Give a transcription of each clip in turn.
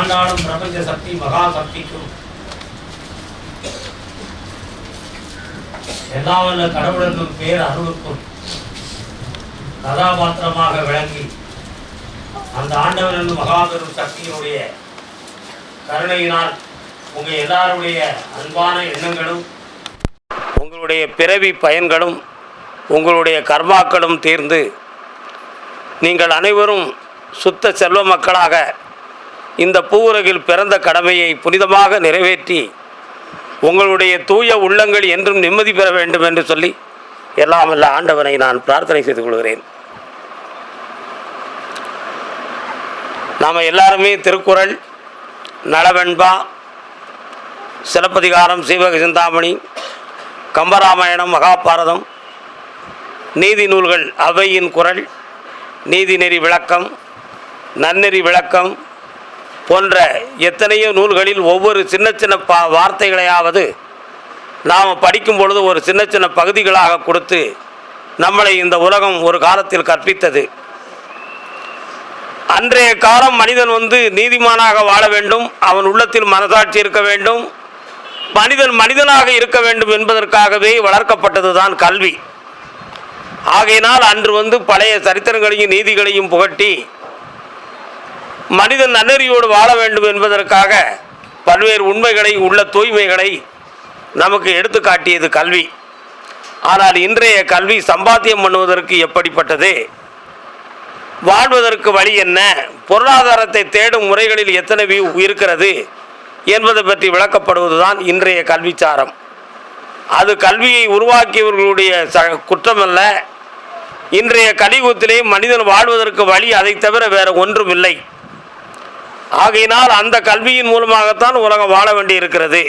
உலகத்தை ஆண்டாளும் பிரபஞ்ச சக்தி மகா சக்திக்கும். எல்லா வல்ல கடவுளுக்கும் பேர் அருளுக்கும் கதாபாத்திரமாக விளங்கி அந்த ஆண்டவன் என்னும் மகாபெரும் சக்தியினுடைய கருணையினால் உங்க எல்லாருடைய அன்பான எண்ணங்களும் உங்களுடைய பிறவி பயன்களும் உங்களுடைய கர்மாக்களும் தீர்ந்து நீங்கள் அனைவரும் சுத்த செல்வ மக்களாக இந்த பூவுலகில் பிறந்த கடமையை புனிதமாக நிறைவேற்றி உங்களுடைய தூய உள்ளங்கள் என்றும் நிம்மதி பெற வேண்டும் என்று சொல்லி எல்லாம் அல்ல ஆண்டவனை நான் பிரார்த்தனை செய்து கொள்கிறேன். நாம் எல்லாருமே திருக்குறள் நலவெண்பா சிலப்பதிகாரம் சீவக சிந்தாமணி கம்பராமாயணம் மகாபாரதம் நீதி நூல்கள் அவையின் குரல் நீதிநெறி விளக்கம் நன்னெறி விளக்கம் போன்ற எத்தனையோ நூல்களில் ஒவ்வொரு சின்ன சின்ன பா வார்த்தைகளையாவது நாம் படிக்கும் பொழுது ஒரு சின்ன சின்ன பகுதிகளாக கொடுத்து நம்மளை இந்த உலகம் ஒரு காலத்தில் கற்பித்தது. அன்றைய காலம் மனிதன் வந்து நீதிமானாக வாழ வேண்டும் அவன் உள்ளத்தில் மனசாட்சி இருக்க வேண்டும் மனிதன் மனிதனாக இருக்க வேண்டும் என்பதற்காகவே வளர்க்கப்பட்டது தான் கல்வி. ஆகையினால் அன்று வந்து பழைய சரித்திரங்களையும் நீதிகளையும் புகட்டி மனிதன் நன்னறியோடு வாழ வேண்டும் என்பதற்காக பல்வேறு உண்மைகளை உள்ள தூய்மைகளை நமக்கு எடுத்து காட்டியது கல்வி. ஆனால் இன்றைய கல்வி சம்பாத்தியம் பண்ணுவதற்கு எப்படிப்பட்டது? வாழ்வதற்கு வழி என்ன? பொருளாதாரத்தை தேடும் முறைகளில் எத்தனை இருக்கிறது என்பதை பற்றி விளக்கப்படுவதுதான் இன்றைய கல்விச்சாரம். அது கல்வியை உருவாக்கியவர்களுடைய ச குற்றமல்ல. இன்றைய கலியுகத்திலே மனிதன் வாழ்வதற்கு வழி அதை தவிர வேறு ஒன்றும் இல்லை ஆகையினால் அந்த கல்வியின் மூலமாகத்தான் உலகம் வாழ வேண்டி இருக்கிறது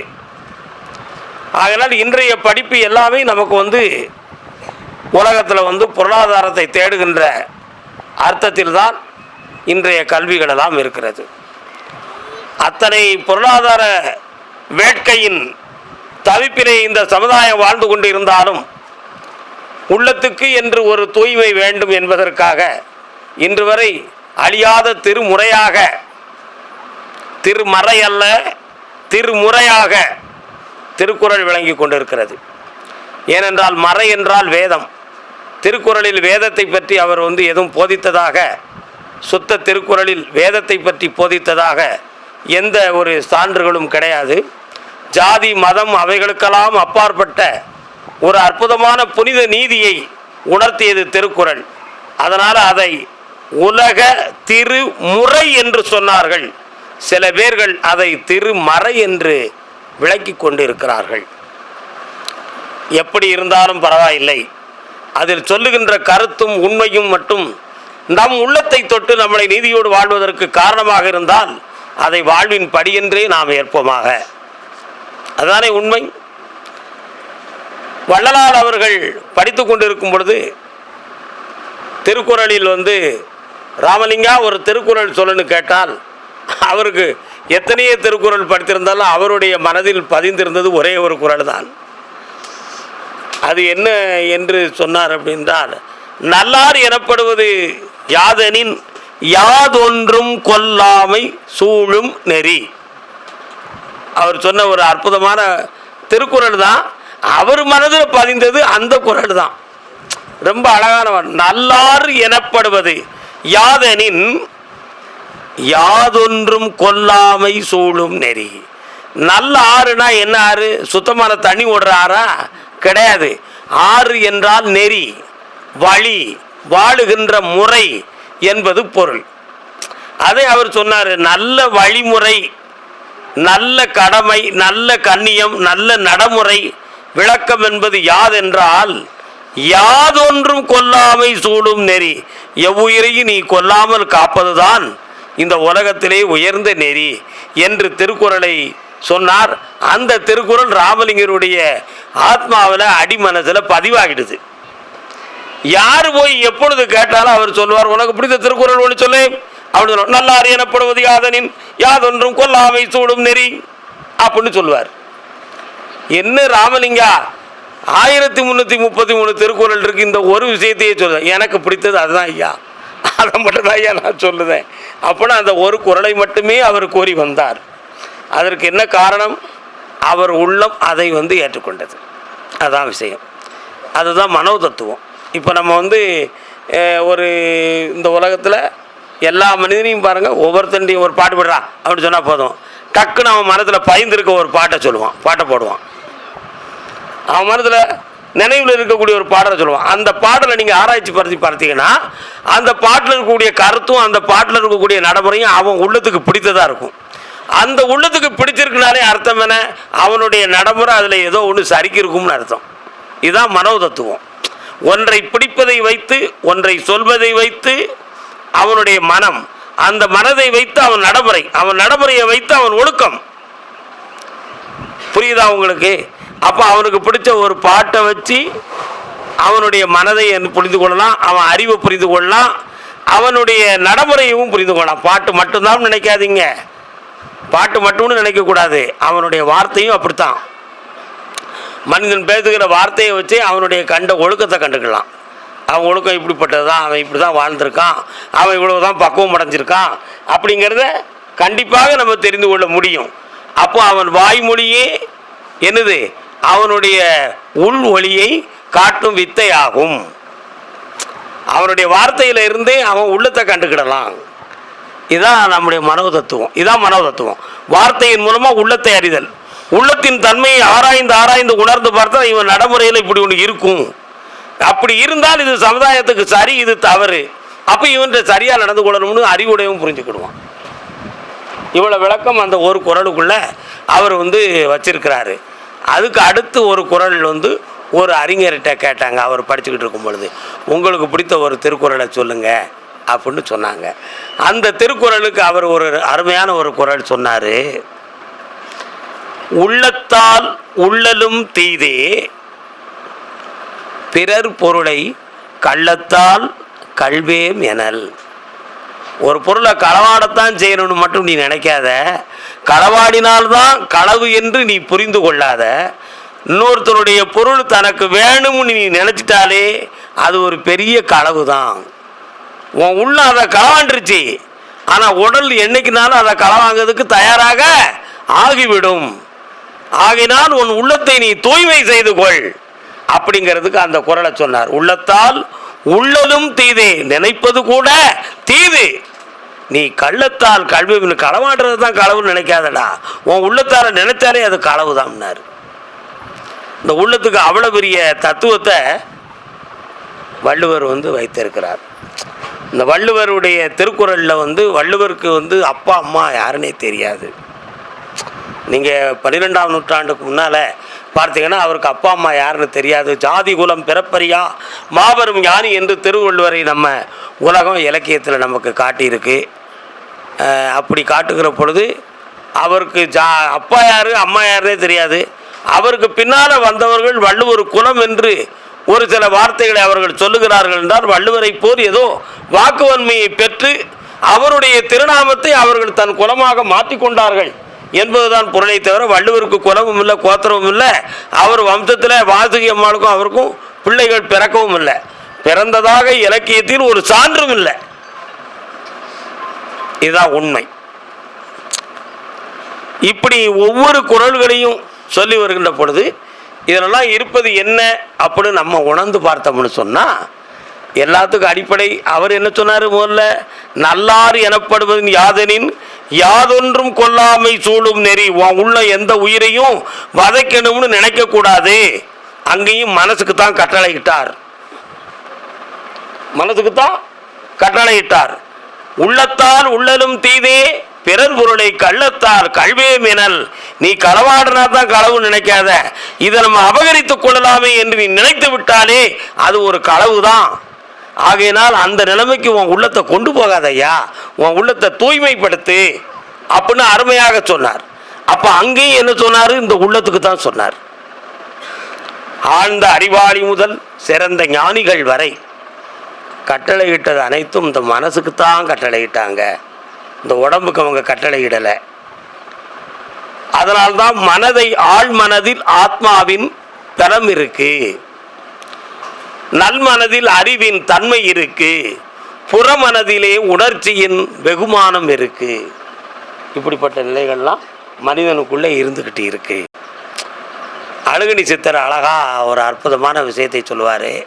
ஆகையினால் இன்றைய படிப்பு எல்லாமே நமக்கு வந்து உலகத்தில் வந்து பொருளாதாரத்தை தேடுகின்ற அர்த்தத்தில் தான் இன்றைய கல்விகளெல்லாம் இருக்கிறது. அத்தனை பொருளாதார வேட்கையின் தவிப்பிலே இந்த சமுதாயம் வாழ்ந்து கொண்டு இருந்தாலும் உள்ளத்துக்கு என்று ஒரு தூய்மை வேண்டும் என்பதற்காக இன்று வரை அழியாத திருமுறையாக திருமறை அல்ல திருமுறையாக திருக்குறள் விளங்கி கொண்டிருக்கிறது. ஏனென்றால் மறை என்றால் வேதம். திருக்குறளில் வேதத்தை பற்றி அவர் வந்து எதுவும் போதித்ததாக சுத்த திருக்குறளில் வேதத்தை பற்றி போதித்ததாக எந்த ஒரு சான்றுகளும் கிடையாது. ஜாதி மதம் அவைகளுக்கெல்லாம் அப்பாற்பட்ட ஒரு அற்புதமான புனித நீதியை உணர்த்தியது திருக்குறள். அதனால் அதை உலக திருமுறை என்று சொன்னார்கள். சில பேர்கள் அதை திருமறை என்று விளக்கி கொண்டிருக்கிறார்கள். எப்படி இருந்தாலும் பரவாயில்லை. அதில் சொல்லுகின்ற கருத்தும் உண்மையும் மட்டும் நம் உள்ளத்தை தொட்டு நம்மளை நீதியோடு வாழ்வதற்கு காரணமாக இருந்தால் அதை வாழ்வின் படியென்றே நாம் ஏற்போமாக. அதுதானே உண்மை? வள்ளலார் அவர்கள் படித்து கொண்டிருக்கும் பொழுது திருக்குறளில் வந்து ராமலிங்கா ஒரு திருக்குறள் சொல்லுன்னு கேட்டால் அவருக்கு எத்தனையோ திருக்குறள் படித்திருந்தாலும் அவருடைய மனதில் பதிந்திருந்தது ஒரே ஒரு குறள் தான் அது என்ன என்று சொன்னார் அப்படின்றால் நல்லார் எனப்படுவது யாதெனின் யாதொன்றும் கொல்லாமை சூழும் நெறி. அவர் சொன்ன ஒரு அற்புதமான திருக்குறள் தான். அவர் மனதில் பதிந்தது அந்த குரல் தான். ரொம்ப அழகானவர் நல்லார் எனப்படுவது யாதெனின் யாதொன்றும் கொல்லாமை சூழும் நெறி. நல்ல ஆறுனா என்ன ஆறு? சுத்தமான தண்ணி ஓடுற ஆறா? கிடையாது. ஆறு என்றால் நெறி வழி வாழுகின்ற முறை என்பது பொருள். அதை அவர் சொன்னார் நல்ல வழிமுறை நல்ல கடமை நல்ல கண்ணியம் நல்ல நடைமுறை விளக்கம் என்பது யாதென்றால் யாதொன்றும் கொல்லாமை சூடும் நெறி. எவ்வுயிரையும் நீ கொல்லாமல் காப்பதுதான் இந்த உலகத்திலே உயர்ந்த நெறி என்று திருக்குறளை சொன்னார். அந்த திருக்குறள் ராமலிங்கருடைய ஆத்மாவில் அடிமனசில் பதிவாகிடுது. யார் போய் எப்பொழுது கேட்டாலும் அவர் சொல்லுவார் உனக்கு பிடித்த திருக்குறள் ஒன்று சொல்லு. அப்படின்னு நல்லா நல்லார் எனப்படுவது யாதனின் யாதொன்றும் கொல்லாமை சூடும் நெறி. அப்படின்னு சொல்லுவார். என்ன ராமலிங்கா ஆயிரத்தி முந்நூற்றி முப்பத்தி மூணு திருக்குறள் இருக்கு இந்த ஒரு விஷயத்தையே சொல்லுவேன் எனக்கு பிடித்தது அதுதான் ஐயா. அதை மட்டும் தான் ஐயா நான் சொல்லுதேன். அப்போனா அந்த ஒரு குரலை மட்டுமே அவர் கூறி வந்தார். அதற்கு என்ன காரணம்? அவர் உள்ளம் அதை வந்து ஏற்றுக்கொண்டது. அதுதான் விஷயம். அதுதான் மனோ தத்துவம் இப்போ நம்ம வந்து ஒரு இந்த உலகத்தில் எல்லா மனிதனையும் பாருங்கள் ஒவ்வொருத்தண்டையும் ஒரு பாட்டு பாடுறா அப்படின்னு சொன்னால் போதும். டக்குன்னு அவன் மனத்தில் பயந்துருக்க ஒரு பாட்டை சொல்லுவான் பாட்டை போடுவான். அவன் மனத்தில் நினைவில் இருக்கக்கூடிய ஒரு பாடலை சொல்லுவான். அந்த பாடலை நீங்கள் ஆராய்ச்சி படுத்தி பார்த்தீங்கன்னா அந்த பாட்டில் இருக்கக்கூடிய கருத்தும் அந்த பாட்டில் இருக்கக்கூடிய நடைமுறையும் அவன் உள்ளத்துக்கு பிடித்ததாக இருக்கும். அந்த உள்ளத்துக்கு பிடிச்சிருக்குனாலே அர்த்தம் என்ன? அவனுடைய நடைமுறை அதில் ஏதோ ஒன்று சரிக்கு இருக்கும்னு அர்த்தம். இதுதான் மனோ தத்துவம் ஒன்றை பிடிப்பதை வைத்து ஒன்றை சொல்வதை வைத்து அவனுடைய மனம். அந்த மனதை வைத்து அவன் நடைமுறை. அவன் நடைமுறையை வைத்து அவன் ஒழுக்கம். புரியுதா உங்களுக்கு? அப்போ அவனுக்கு பிடிச்ச ஒரு பாட்டை வச்சு அவனுடைய மனதை புரிந்து கொள்ளலாம் அவன் அறிவை புரிந்து கொள்ளலாம் அவனுடைய நடைமுறையும் புரிந்து கொள்ளலாம். பாட்டு மட்டும்தான் நினைக்காதீங்க. பாட்டு மட்டும்னு நினைக்கக்கூடாது. அவனுடைய வார்த்தையும் அப்படித்தான். மனிதன் பேசுகிற வார்த்தையை வச்சு அவனுடைய கண்ட ஒழுக்கத்தை கண்டுக்கலாம். அவன் ஒழுக்கம் இப்படிப்பட்டது தான் அவன் இப்படி தான் வாழ்ந்திருக்கான் அவன் இவ்வளவு தான் பக்குவம் அடைஞ்சிருக்கான் அப்படிங்கிறத கண்டிப்பாக நம்ம தெரிந்து கொள்ள முடியும். அப்போ அவன் வாய்மொழியே என்னது? அவனுடைய உள் ஒளியை காட்டும் வித்தை ஆகும் அவனுடைய வார்த்தையில இருந்தே அவன் உள்ளத்தை கண்டுக்கிடலாம். இதான் நம்முடைய மனோ தத்துவம் இதான் மனோ தத்துவம் வார்த்தையின் மூலமாக உள்ளத்தை அறிதல். உள்ளத்தின் தன்மையை ஆராய்ந்து ஆராய்ந்து உணர்ந்து பார்த்தா இவன் நடைமுறையில் இப்படி ஒன்று இருக்கும். அப்படி இருந்தால் இது சமுதாயத்துக்கு சரி இது தவறு. அப்போ இவன் சரியாக நடந்து கொள்ளணும்னு அறிவுடையவும் புரிஞ்சுக்கிடுவான். இவ்வளோ விளக்கம் அந்த ஒரு குரலுக்குள்ள அவர் வந்து வச்சிருக்கிறாரு. அதுக்கு அடுத்து ஒரு குரல் வந்து ஒரு அறிஞர்கிட்ட கேட்டாங்க அவர் படிச்சுக்கிட்டு இருக்கும் பொழுது. உங்களுக்கு பிடித்த ஒரு திருக்குறளை சொல்லுங்கள் அப்படின்னு சொன்னாங்க. அந்த திருக்குறளுக்கு அவர் ஒரு அருமையான ஒரு குரல் சொன்னார். உள்ளத்தால் உள்ளலும் தீதே பிறர் பொருளை கள்ளத்தால் கல்வேம் எனல். ஒரு பொருளை களவாடத்தான் செய்யணும்னு மட்டும் நீ நினைக்காத. களவாடினால்தான் களவு என்று நீ புரிந்து கொள்ளாத. இன்னொருத்தருடைய பொருள் தனக்கு வேணும்னு நீ நினச்சிட்டாலே அது ஒரு பெரிய களவு தான் உன் உள்ள அதை களவாண்டுருச்சு. ஆனால் உடல் என்னைக்குனாலும் அதை களவாங்கிறதுக்கு தயாராக ஆகிவிடும். ஆகினால் உன் உள்ளத்தை நீ தூய்மை செய்து கொள். அப்படிங்கிறதுக்கு அந்த குரலை சொன்னார். உள்ளத்தால் உள்ளதும் தீதே. நினைப்பது கூட தீது. நீ கள்ளத்தால் கல்வி களவாடுறது தான் களவுன்னு நினைக்காதடா. உன் உள்ளத்தால நினைச்சாலே அது களவு தான்னார் இந்த உள்ளத்துக்கு அவ்வளோ பெரிய தத்துவத்தை வள்ளுவர் வந்து வைத்திருக்கிறார். இந்த வள்ளுவருடைய திருக்குறளில் வந்து வள்ளுவருக்கு வந்து அப்பா அம்மா யாருன்னே தெரியாது. நீங்கள் பன்னிரெண்டாம் நூற்றாண்டுக்கு முன்னால் பார்த்தீங்கன்னா அவருக்கு அப்பா அம்மா யாருன்னு தெரியாது. ஜாதி குலம் பிறப்பரியா மாபெரும் ஞானி என்று திருவள்ளுவரை நம்ம உலகம் இலக்கியத்தில் நமக்கு காட்டியிருக்கு. அப்படி காட்டுகிற பொழுது அவருக்கு ஜா அப்பா யார் அம்மா யாருன்னே தெரியாது. அவருக்கு பின்னால் வந்தவர்கள் வள்ளுவர் குலம் என்று ஒரு சில வார்த்தைகளை அவர்கள் சொல்லுகிறார்கள் என்றால் வள்ளுவரை போல் ஏதோ வாக்குவன்மையை பெற்று அவருடைய திருநாமத்தை அவர்கள் தன் குலமாக மாற்றிக்கொண்டார்கள் என்பதுதான் பொருளை தவிர வள்ளுவருக்கு குலமும் இல்லை கோத்திரமும் இல்லை. அவர் வம்சத்தில் வாசுகி அம்மாளுக்கும் அவருக்கும் பிள்ளைகள் பிறக்கவும் இல்லை. பிறந்ததாக இலக்கியத்தில் ஒரு சான்றும் இல்லை. இதுதான் உண்மை. இப்படி ஒவ்வொரு குரல்களையும் சொல்லி வருகின்ற பொழுது இதெல்லாம் இருப்பது என்ன அப்படின்னு நம்ம உணர்ந்து பார்த்தோம்னு சொன்னால் எல்லாத்துக்கும் அடிப்படை. அவர் என்ன சொன்னார் முதல்ல? நல்லாறு எனப்படுவதின் யாதெனின் யாதொன்றும் கொல்லாமை சூழும் நெறி. உள்ள எந்த உயிரையும் வதைக்கணும்னு நினைக்கக்கூடாது. அங்கேயும் மனசுக்கு தான் கட்டளையிட்டார். மனதுக்கு தான் கட்டளையிட்டார். உள்ளத்தால் உள்ளலும் தீதே பிறர் பொருளை கள்ளத்தால் கல்வே மினல் நீ களவாடினா தான் களவு நினைக்காத. இதை நம்ம அபகரித்துக் கொள்ளலாமே என்று நீ நினைத்து விட்டாலே அது ஒரு களவு தான் ஆகையினால் அந்த நிலைமைக்கு உன் உள்ளத்தை கொண்டு போகாதய்யா. உன் உள்ளத்தை தூய்மைப்படுத்து அப்படின்னு அருமையாக சொன்னார். அப்ப அங்கேயும் என்ன சொன்னார்? இந்த உள்ளத்துக்கு தான் சொன்னார். ஆழ்ந்த அறிவாளி முதல் சிறந்த ஞானிகள் வரை கட்டளையிட்டது அனைத்தும் இந்த மனசுக்கு தான் கட்டளையிட்டாங்க. இந்த உடம்புக்கு அவங்க கட்டளையிடலை. அதனால்தான் மனதை ஆள் மனதில் ஆத்மாவின் தரம் இருக்கு. நல்மனதில் அறிவின் தன்மை இருக்கு. புறமனதிலே உணர்ச்சியின் வெகுமானம் இருக்கு. இப்படிப்பட்ட நிலைகள்லாம் மனிதனுக்குள்ளே இருந்துக்கிட்டு இருக்கு. அழுகணி சித்தர் அழகா ஒரு அற்புதமான விஷயத்தை சொல்லுவார்.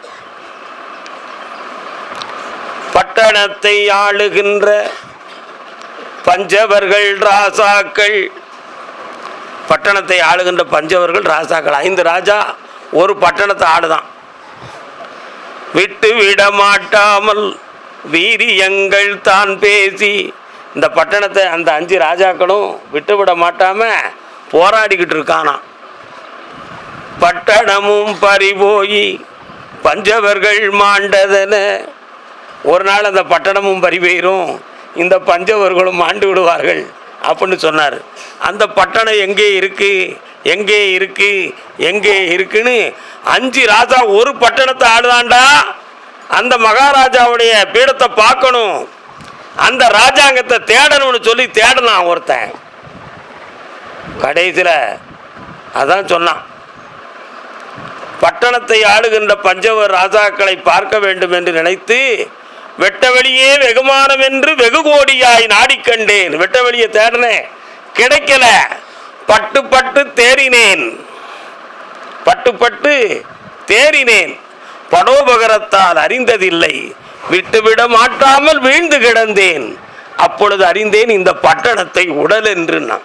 பட்டணத்தை ஆளுகின்ற பஞ்சவர்கள் ராசாக்கள். பட்டணத்தை ஆளுகின்ற பஞ்சவர்கள் ராசாக்கள். ஐந்து ராஜா ஒரு பட்டணத்தை ஆளுதான். விட்டு விட மாட்டாமல் வீரியங்கள் தான் பேசி இந்த பட்டணத்தை அந்த அஞ்சு ராஜாக்களும் விட்டு விட மாட்டாம போராடிக்கிட்டு இருக்கானாம். பட்டணமும் பறிபோய் பஞ்சவர்கள் மாண்டதன ஒரு நாள் அந்த பட்டணமும் பறிபெயிரும் இந்த பஞ்சவர்களும் ஆண்டு விடுவார்கள் அப்படின்னு சொன்னார். அந்த பட்டணம் எங்கே இருக்குது எங்கே இருக்குது எங்கே இருக்குன்னு அஞ்சு ராஜா ஒரு பட்டணத்தை ஆளுதாண்டா அந்த மகாராஜாவுடைய பீடத்தை பார்க்கணும். அந்த ராஜாங்கத்தை தேடணும்னு சொல்லி தேடினான் ஒருத்தன். கடைசியில் அதான் சொன்னான். பட்டணத்தை ஆளுகின்ற பஞ்சவர் ராஜாக்களை பார்க்க வேண்டும் என்று நினைத்து வெட்டவெளியே வெகுமானம் என்று வெகு கோடியாய் நாடிக்கண்டேன் வெட்டவெளியை தேடினேன். கிடைக்கல. பட்டு பட்டு தேறினேன். பட்டு பட்டு தேறினேன். படோபகரத்தால் அறிந்ததில்லை. விட்டுவிட மாட்டாமல் வீழ்ந்து கிடந்தேன். அப்பொழுது அறிந்தேன் இந்த பட்டணத்தை உடல் என்று நான்.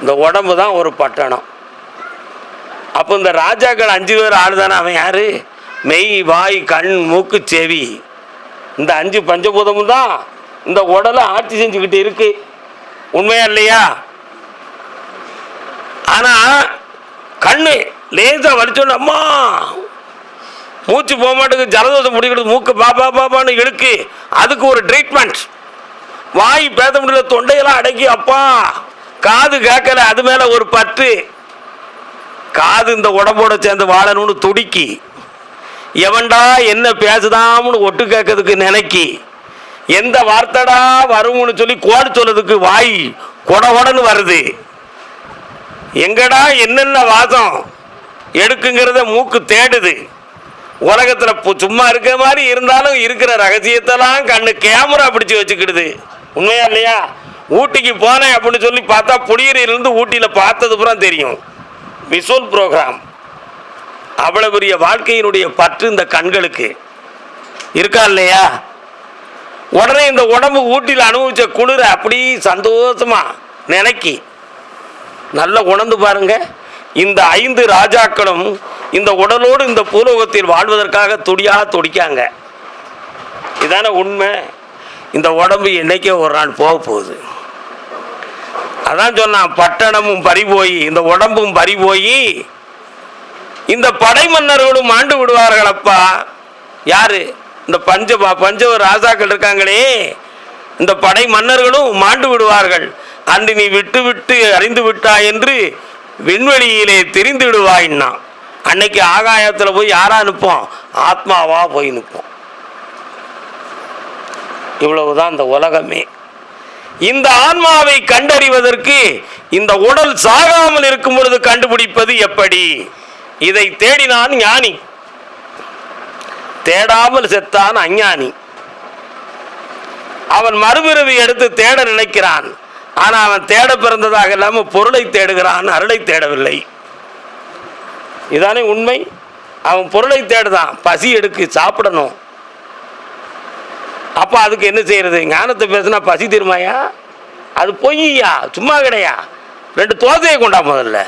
இந்த உடம்பு தான் ஒரு பட்டணம். அப்போ இந்த ராஜாக்கள் அஞ்சு பேர் ஆளுதானே? அவன் யாரு? மெய் வாய் கண் மூக்கு செவி. இந்த அஞ்சு பஞ்சபூதமும் தான் இந்த உடலை ஆட்சி செஞ்சுக்கிட்டு இருக்கு. உண்மையா இல்லையா? ஆனா கண்ணு லேசா வலிச்சோன்னு அம்மா மூச்சு போக மாட்டேங்குது ஜலதோஷம் பிடிக்கிறது மூக்கு பாபா பாபான்னு இழுக்கு. அதுக்கு ஒரு ட்ரீட்மெண்ட் வாய் பேச முடியல தொண்டையெல்லாம் அடங்கி அப்பா காது கேட்கல அது மேல ஒரு பற்று. காது இந்த உடம்போட சேர்ந்து வாழணும்னு துடிக்கி. எவன்டா என்ன பேசுதாம்னு ஒட்டு கேட்கறதுக்கு நினைக்கி. எந்த வார்த்தைடா வரும்னு சொல்லி கோடு சொல்றதுக்கு வாய் கொடகொடன்னு வருது. எங்கடா என்னென்ன வாசம் எடுக்குங்கிறத மூக்கு தேடுது. உலகத்தில் சும்மா இருக்கிற மாதிரி இருந்தாலும் இருக்கிற ரகசியத்தெல்லாம் கண்ணு கேமரா பிடிச்சி வச்சுக்கிடுது. உண்மையா இல்லையா? ஊட்டிக்கு போனேன் அப்படின்னு சொல்லி பார்த்தா புளியரிலிருந்து ஊட்டியில் பார்த்தது பூரா தெரியும். விசுவல் ப்ரோக்ராம் அவ்வளவு பெரிய வாழ்க்கையினுடைய பற்று இந்த கண்களுக்கு. இருக்கா இல்லையா? உடனே இந்த உடம்பு ஊட்டியில் அனுபவிச்ச குளிர அப்படி சந்தோஷமா நினைக்கி. நல்லா உணர்ந்து பாருங்க. இந்த ஐந்து ராஜாக்களும் இந்த உடலோடு இந்த பூலோகத்தில் வாழ்வதற்காக துடியா துடிக்காங்க. இதானே உண்மை. இந்த உடம்பு என்னைக்கே ஒரு நாள் போக போகுது. அதான் சொன்னான் பட்டணமும் பறி போய் இந்த உடம்பும் பறி போய் இந்த படை மன்னர்களும் ஆண்டு விடுவார்கள் அப்பா யாரு? இந்த பஞ்ச பஞ்சவ ராஜாக்கள் இருக்காங்களே. இந்த படை மன்னர்களும் மாண்டு விடுவார்கள். அன்று நீ விட்டு விட்டு அறிந்து விட்டாய் என்று விண்வெளியிலே தெரிந்து விடுவாயின்னா அன்னைக்கு ஆகாயத்தில் போய் யாரா நிற்போம்? ஆத்மாவா போய் நிற்போம். இவ்வளவுதான் இந்த உலகமே. இந்த ஆன்மாவை கண்டறிவதற்கு இந்த உடல் சாகாமல் இருக்கும் பொழுது கண்டுபிடிப்பது எப்படி? இதை தேடினான் ஞானி. தேடாமல் செத்தான் அஞ்ஞானி. அவன் மறுபிறவி எடுத்து தேட நினைக்கிறான். ஆனால் அவன் தேட பிறந்ததாக இல்லாமல் பொருளை தேடுகிறான் அருளை தேடவில்லை. இதானே உண்மை? அவன் பொருளை தேடுதான் பசி எடுக்கு சாப்பிடணும். அப்போ அதுக்கு என்ன செய்யறது? ஞானத்தை பேசுனா பசி தீருமாயா அது பொய்யா? சும்மா கிடையா? ரெண்டு தோசையை கொண்டா முதல்ல.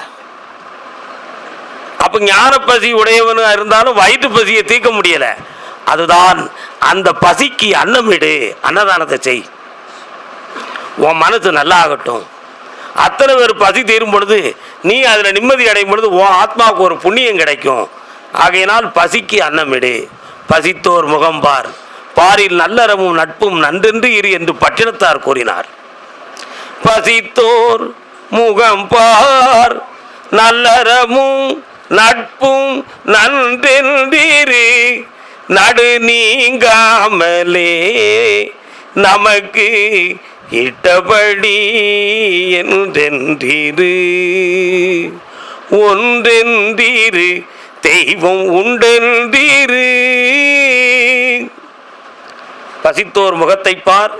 அப்ப ஞான பசி உடையவனாக இருந்தாலும் வயிற்று பசியை தீர்க்க முடியல. அதுதான் அந்த பசிக்கு அன்னமிடு அன்னதானத்தை செய். உன் மனசு நல்லா ஆகட்டும் அத்தனை பேர் பசி தீரும் பொழுது நீ அதில் நிம்மதி அடையும் பொழுது உன் ஆத்மாவுக்கு ஒரு புண்ணியம் கிடைக்கும். ஆகையினால் பசிக்கு அன்னமிடு பசித்தோர் முகம்பார் பாரில் நல்லறமும் நட்பும் நன்றென்று இரு என்று பட்டினத்தார் கூறினார். பசித்தோர் முகம் பார். நல்லறமும் நட்பும் நன்றென்றிரு நடு நீங்காமலே நமக்கு இட்டபடி என்றென்றிரு. ஒன்றென்றிரு தெய்வம் உண்டென்றிரு. பசித்தோர் முகத்தை பார்.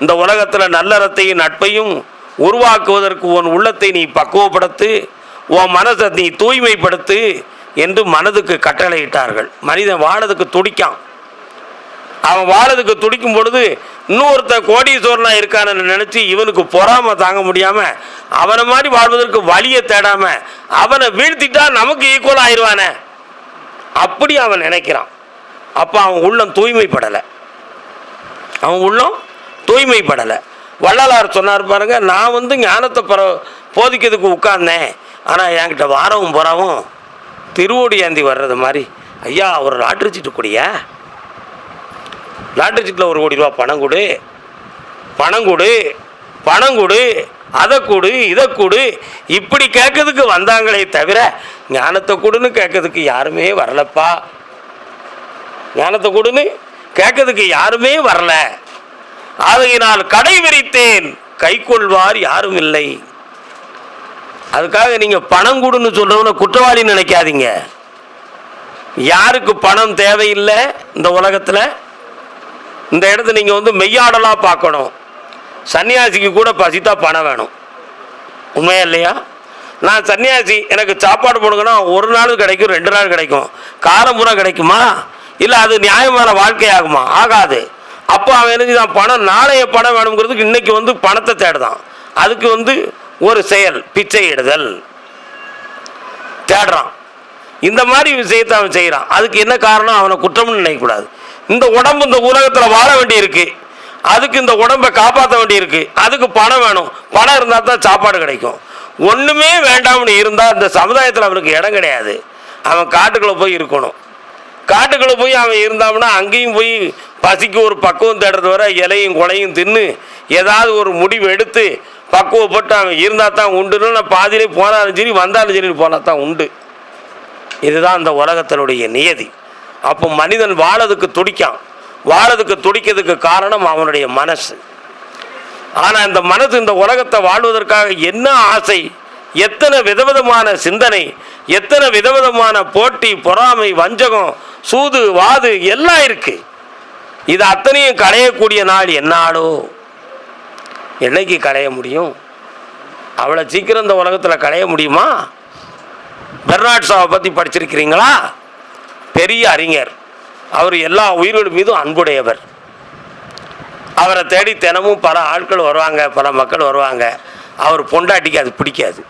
இந்த உலகத்தில் நல்லறத்தையும் நட்பையும் உருவாக்குவதற்கு உன் உள்ளத்தை நீ பக்குவப்படுத்து. உன் மனதை நீ தூய்மைப்படுத்து என்று மனதுக்கு கட்டளையிட்டார்கள். மனிதன் வாழதுக்கு துடிக்கான். அவன் வாழறதுக்கு துடிக்கும் பொழுது இன்னொருத்த கோடீஸ்வரனாக இருக்கான்னு நினச்சி இவனுக்கு பொறாமல் தாங்க முடியாமல் அவனை மாதிரி வாழ்வதற்கு வழியை தேடாமல் அவனை வீழ்த்திட்டா நமக்கு ஈக்குவல் ஆயிடுவானே அப்படி அவன் நினைக்கிறான். அப்போ அவன் உள்ளம் தூய்மைப்படலை. அவன் உள்ளம் தூய்மைப்படலை. வள்ளலார் சொன்னார் பாருங்க நான் வந்து ஞானத்தை பர போதிக்கிறதுக்கு உட்கார்ந்தேன். ஆனால் என்கிட்ட வாரவும் போறவும் திருவோடியாந்தி வர்றது மாதிரி ஐயா ஒரு லாட்ரி சீட்டு கூடியா லாட்ரி சீட்டில் ஒரு கோடி ரூபா பணம் கொடு. பணம் கொடு. பணம் கொடு. அதை கொடு இதை கொடு. இப்படி கேட்கறதுக்கு வந்தாங்களே தவிர ஞானத்தை கொடுன்னு கேட்கறதுக்கு யாருமே வரலப்பா. ஞானத்தை கொடுன்னு கேட்கறதுக்கு யாருமே வரல. ஆகையினால் கடை விரித்தேன் கை கொள்வார் யாரும் இல்லை. அதுக்காக நீங்க பணம் கொடுன்னு சொல்றவன குற்றவாளி நினைக்காதீங்க. யாருக்கு பணம் தேவையில்லை இந்த உலகத்தில்? இந்த இடத்த நீங்கள் வந்து மெய்யாடலாக பார்க்கணும். சன்னியாசிக்கு கூட பசித்தா பணம் வேணும். உண்மையா இல்லையா? நான் சன்னியாசி எனக்கு சாப்பாடு போடுங்கன்னா ஒரு நாள் கிடைக்கும் ரெண்டு நாள் கிடைக்கும். காலமுறை கிடைக்குமா? இல்லை அது நியாயமான வாழ்க்கையாகுமா? ஆகாது. அப்போ அவன் எனக்கு நான் பணம் நாளைய பணம் வேணுங்கிறதுக்கு இன்றைக்கி வந்து பணத்தை தேடுதான். அதுக்கு வந்து ஒரு செயல் பிச்சை இடுதல் தேடுறான். இந்த மாதிரி விஷயத்தை அவன் செய்கிறான் அதுக்கு என்ன காரணம்? அவனை குற்றம்னு நினைக்கக்கூடாது. இந்த உடம்பு இந்த உலகத்தில் வாழ வேண்டியிருக்கு. அதுக்கு இந்த உடம்பை காப்பாற்ற வேண்டியிருக்கு. அதுக்கு பணம் வேணும். பணம் இருந்தால் தான் சாப்பாடு கிடைக்கும். ஒன்றுமே வேண்டாம்னு இருந்தால் இந்த சமுதாயத்தில் அவனுக்கு இடம் கிடையாது. அவன் காட்டுக்குள்ளே போய் இருக்கணும். காட்டுக்குள்ளே போய் அவன் இருந்தான்னா அங்கேயும் போய் பசிக்கு ஒரு பக்குவம் தேடுறது வர இலையும் கொலையும் தின்னு ஏதாவது ஒரு முடிவு எடுத்து பக்குவப்பட்டு அவன் இருந்தால் தான் உண்டுன்னு நான் பாதியிலே போனாலும் சரி வந்தாலும் சரி போனால் தான் உண்டு. இதுதான் அந்த உலகத்தினுடைய நியதி. அப்போ மனிதன் வாழறதுக்கு துடிக்கான். வாழறதுக்கு துடிக்கிறதுக்கு காரணம் அவனுடைய மனசு. ஆனால் இந்த மனது இந்த உலகத்தை வாழ்வதற்காக என்ன ஆசை? எத்தனை விதவிதமான சிந்தனை எத்தனை விதவிதமான போட்டி பொறாமை வஞ்சகம் சூது வாது எல்லாம் இருக்குது இது அத்தனையும் களையக்கூடிய நாள் என்னாலோ? என்னைக்கு களைய முடியும்? அவ்வளோ சீக்கிரம் இந்த உலகத்தில் களைய முடியுமா? பெர்னாட் ஷாவை பற்றி படிச்சிருக்கிறீங்களா? பெரிய அறிஞர். அவர் எல்லா உயிர்கள் மீதும் அன்புடையவர். அவரை தேடி தினமும் பல ஆட்கள் வருவாங்க பல மக்கள் வருவாங்க. அவர் பொண்டாட்டிக்கு அது பிடிக்காது.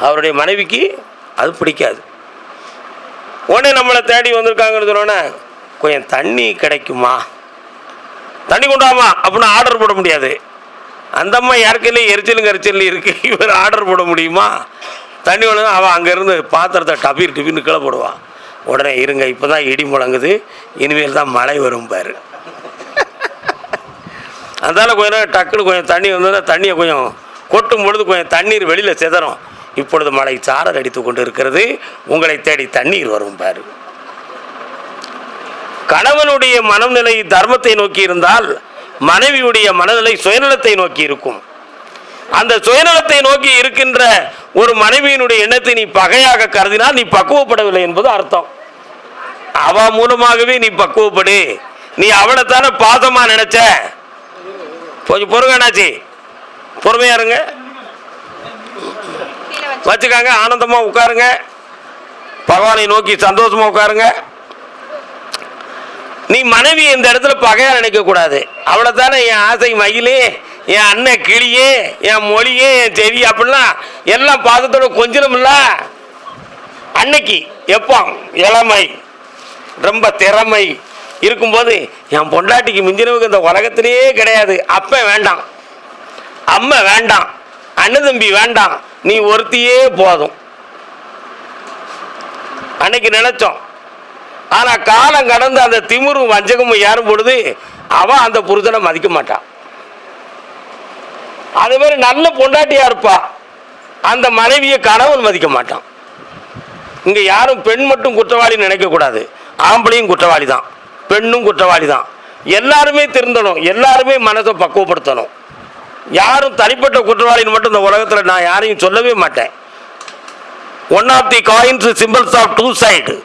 அவருடைய மனைவிக்கு அது பிடிக்காது. உடனே நம்மளை தேடி வந்திருக்காங்கன்னு சொன்னோன்னே கொஞ்சம் தண்ணி கிடைக்குமா? தண்ணி கொண்டாமா? அப்படின்னு ஆர்டர் போட முடியாது. அந்த அம்மா யாருக்கையிலே எரிச்சலும் கரிச்சலும் இருக்குது இவர் ஆர்டர் போட முடியுமா? தண்ணி ஒழுங்கு அவன் அங்கேருந்து பாத்திரத்தை டபீர் டிபின்னு கீழே போடுவான். உடனே இருங்க இப்போ தான் இடி முழங்குது. இனிமேல் தான் மழை வரும் பாரு. அதனால் கொஞ்சம் டக்குன்னு கொஞ்சம் தண்ணி வந்ததுன்னா தண்ணியை கொஞ்சம் கொட்டும் பொழுது கொஞ்சம் தண்ணீர் வெளியில் சிதறும். இப்பொழுது மழை சாரல் அடித்து கொண்டு இருக்கிறது உங்களை தேடி தண்ணீர் வரும் பாரு. கணவனுடைய மனநிலை தர்மத்தை நோக்கி இருந்தால் மனைவியுடைய மனநிலை சுயநலத்தை நோக்கி இருக்கும். அந்த சுயநலத்தை நோக்கி இருக்கின்ற ஒரு மனைவியினுடைய எண்ணத்தை நீ பகையாக கருதினால் நீ பக்குவப்படவில்லை என்பது அர்த்தம். அவ மூலமாகவே நீ பக்குவப்படு. நீ அவளைத்தானே பாசமா நினைச்ச? கொஞ்சம் பொறுங்கண்ணாச்சி பொறுமையா இருங்க. வச்சுக்காங்க ஆனந்தமா உட்காருங்க. பகவானை நோக்கி சந்தோஷமா உட்காருங்க. நீ மனைவி இந்த இடத்துல பகையா நினைக்க கூடாது அவ்வளவுதானே தானே என் ஆசை மயிலே என் அண்ணன் கிளியே என் மொழியே என் செவி அப்படிலாம் எல்லாம் பாதத்தோட கொஞ்சமில்ல அன்னைக்கு எப்போ? இளமை ரொம்ப திறமை இருக்கும்போது என் பொண்டாட்டிக்கு மிஞ்சினவுக்கு இந்த உலகத்திலேயே கிடையாது. அப்ப வேண்டாம். அம்மா வேண்டாம். அண்ணன் தம்பி வேண்டாம். நீ ஒருத்தியே போதும். அன்னைக்கு நினைச்சோம் ஆனா காலம் கடந்து அந்த திமுரும் வஞ்சகமும் ஏறும் பொழுது அவன் அந்த புருஷனை மதிக்க மாட்டான். அதே மாதிரி நல்ல பொண்டாட்டியா இருப்பா. அந்த மனைவியை கணவன் மதிக்க மாட்டான். இங்க யாரும் பெண் மட்டும் குற்றவாளி நினைக்க கூடாது. ஆம்பளையும் குற்றவாளி தான் பெண்ணும் குற்றவாளி தான் எல்லாருமே திருந்தணும். எல்லாருமே மனதை பக்குவப்படுத்தணும். யாரும் தனிப்பட்ட குற்றவாளின்னு மட்டும் இந்த உலகத்தில் நான் யாரையும் சொல்லவே மாட்டேன். One of the coins symbols of two side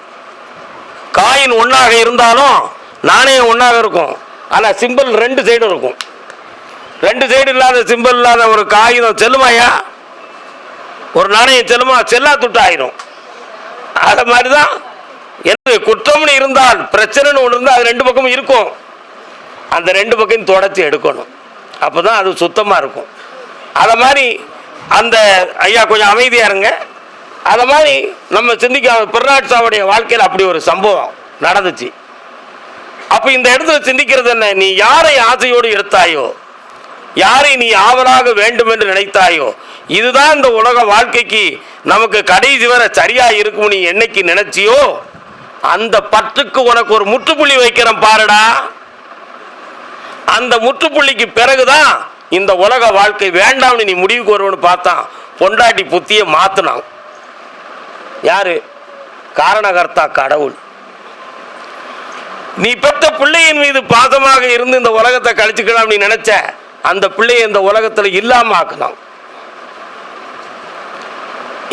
coin ஒன்றாக இருந்தாலும் நாணயம் ஒன்றாக இருக்கும். ஆனால் சிம்பிள் ரெண்டு சைடும் இருக்கும். ரெண்டு சைடு இல்லாத சிம்பிள் இல்லாத ஒரு காகிதம் செல்லுமாயா ஒரு நாணயம் செல்லுமா? செல்லா துட்டு ஆயிரும். அது மாதிரி தான் எது குற்றம்னு இருந்தால் பிரச்சனைன்னு ஒன்று இருந்தால் அது ரெண்டு பக்கமும் இருக்கும். அந்த ரெண்டு பக்கம் தொடச்சி எடுக்கணும். அப்போ தான் அது சுத்தமாக இருக்கும். அதை மாதிரி அந்த ஐயா கொஞ்சம் அமைதியாக இருங்க. அதை மாதிரி நம்ம சிந்திக்காத பிறநாட்சாவுடைய வாழ்க்கையில் அப்படி ஒரு சம்பவம் நடந்துச்சு. அப்போ இந்த இடத்துல சிந்திக்கிறது என்ன? நீ யாரை ஆசையோடு எடுத்தாயோ யாரை நீ ஆவலாக வேண்டும் என்று நினைத்தாயோ இதுதான் இந்த உலக வாழ்க்கைக்கு நமக்கு கடைசி வரை சரியாக இருக்கும் நீ என்னைக்கு நினைச்சியோ அந்த பற்றுக்கு உனக்கு ஒரு முற்றுப்புள்ளி வைக்கிறேன் பாருடா. அந்த முற்றுப்புள்ளிக்கு பிறகுதான் இந்த உலக வாழ்க்கை வேண்டாம்னு நீ முடிவுக்கு வருவன்னு பார்த்தான். பொண்டாட்டி புத்தியை மாத்தினான். யாரு? காரணகர்த்தா கடவுள். நீ பெற்ற பிள்ளையின் மீது பாசமாக இருந்து இந்த உலகத்தை கழிச்சுக்கலாம் நீ நினைச்ச அந்த பிள்ளையை இந்த உலகத்தில் இல்லாம ஆக்கலாம்.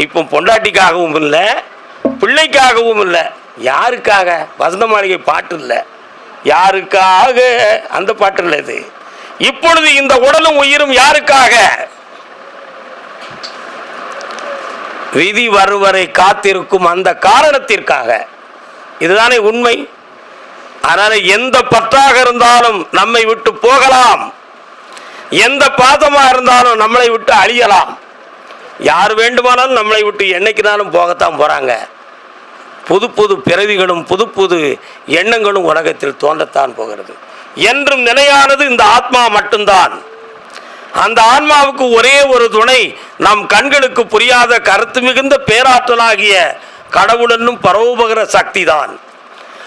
இப்போ பொண்டாட்டிக்காகவும் இல்லை பிள்ளைக்காகவும் இல்லை யாருக்காக? வசந்த மாளிகை பாட்டு இல்லை. யாருக்காக? அந்த பாட்டு இல்லை இது. இப்பொழுது இந்த உடலும் உயிரும் யாருக்காக? விதி வருவரை காத்திருக்கும் அந்த காரணத்திற்காக. இதுதானே உண்மை. அதனால எந்த பற்றாக இருந்தாலும் நம்மை விட்டு போகலாம். எந்த பாதமாக இருந்தாலும் நம்மளை விட்டு அழியலாம். யார் வேண்டுமானாலும் நம்மளை விட்டு என்னைக்குனாலும் போகத்தான் போகிறாங்க புது புது பிறவிகளும் புது புது எண்ணங்களும் உலகத்தில் தோன்றத்தான் போகிறது. என்றும் நிலையானது இந்த ஆத்மா மட்டும்தான். அந்த ஆன்மாவுக்கு ஒரே ஒரு துணை நம் கண்களுக்கு புரியாத கருத்து மிகுந்த பேராற்றலாகிய கடவுள் என்னும் பரோபகர சக்தி தான்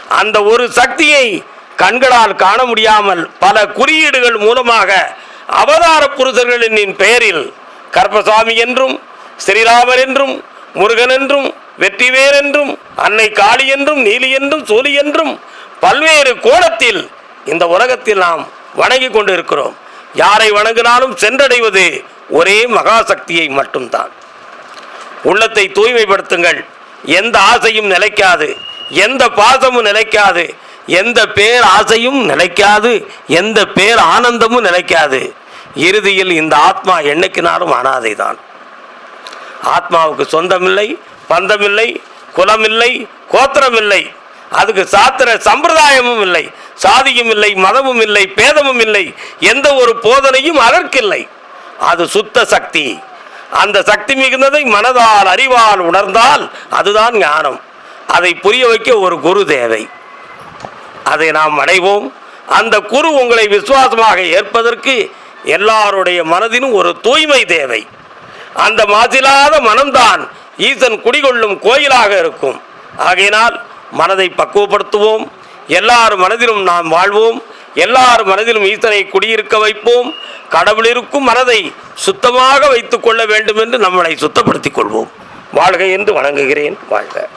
அந்த ஒரு சக்தியை கண்களால் காண முடியாமல் பல குறியீடுகள் மூலமாக அவதார புருஷர்களின் பெயரில் கர்ப்பசாமி என்றும் ஸ்ரீராமர் என்றும் முருகன் என்றும் வெற்றிவேர் என்றும் அன்னை காளி என்றும் நீலி என்றும் சூலி என்றும் பல்வேறு கோணத்தில் இந்த உலகத்தில் நாம் வணங்கி கொண்டிருக்கிறோம். யாரை வணங்கினாலும் சென்றடைவது ஒரே மகாசக்தியை மட்டும்தான். உள்ளத்தை தூய்மைப்படுத்துங்கள். எந்த ஆசையும் நிலைக்காது. எந்த பாசமும் நிலைக்காது. எந்த பேர் ஆசையும் நிலைக்காது. எந்த பேர் ஆனந்தமும் நிலைக்காது. இறுதியில் இந்த ஆத்மா என்னைக்கினாலும் அனாதை தான் ஆத்மாவுக்கு சொந்தமில்லை பந்தமில்லை குலமில்லை கோத்திரமில்லை. அதுக்கு சாத்திர சம்பிரதாயமும் இல்லை சாதியும் இல்லை மதமும் இல்லை பேதமும் இல்லை எந்த ஒரு போதனையும் அதற்கில்லை. அது சுத்த சக்தி. அந்த சக்தி மிகுந்ததை மனதால் அறிவால் உணர்ந்தால் அதுதான் ஞானம். அதை புரிய வைக்க ஒரு குரு தேவை. அதை நாம் அடைவோம். அந்த குரு உங்களை விசுவாசமாக ஏற்பதற்கு எல்லாருடைய மனதிலும் ஒரு தூய்மை தேவை. அந்த மாசிலாத மனம்தான் ஈசன் குடிகொள்ளும் கோயிலாக இருக்கும். ஆகையினால் மனதை பக்குவப்படுத்துவோம். எல்லார் மனதிலும் நாம் வாழ்வோம். எல்லார் மனதிலும் ஈசனை குடியிருக்க வைப்போம். கடவுளிருக்கும் மனதை சுத்தமாக வைத்துக் கொள்ள வேண்டும் என்று நம்மளை சுத்தப்படுத்திக் கொள்வோம். வாழ்க என்று வணங்குகிறேன். வாழ்க.